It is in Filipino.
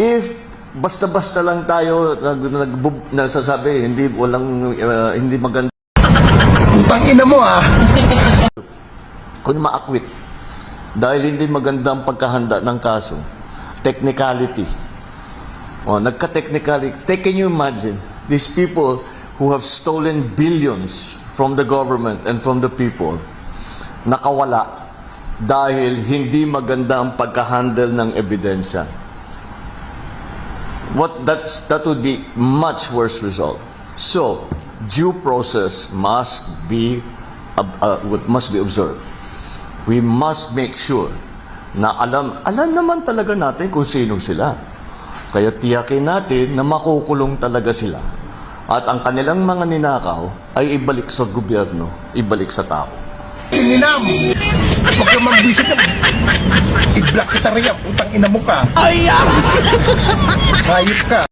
if basta-basta lang tayo nag, nag, nasasabi, hindi, walang, uh, hindi maganda Putang ina mo ah. kung maakwit dahil hindi maganda ang pagkahanda ng kaso, technicality. O, nagka-technicality. Take, can you imagine, these people who have stolen billions from the government and from the people, nakawala dahil hindi maganda ang pagka-handle ng ebidensya. What that's that would be much worse result. So, due process must be uh, uh, must be observed. We must make sure na alam alam naman talaga natin kung sino sila. Kaya tiyakin natin na makukulong talaga sila. At ang kanilang mga ninakaw ay ibalik sa gobyerno, ibalik sa tao. Sininam. Huwag kang mambisip na. I-block kita riyan. Putang ina mo ka. Ay, ah! Hayop ka.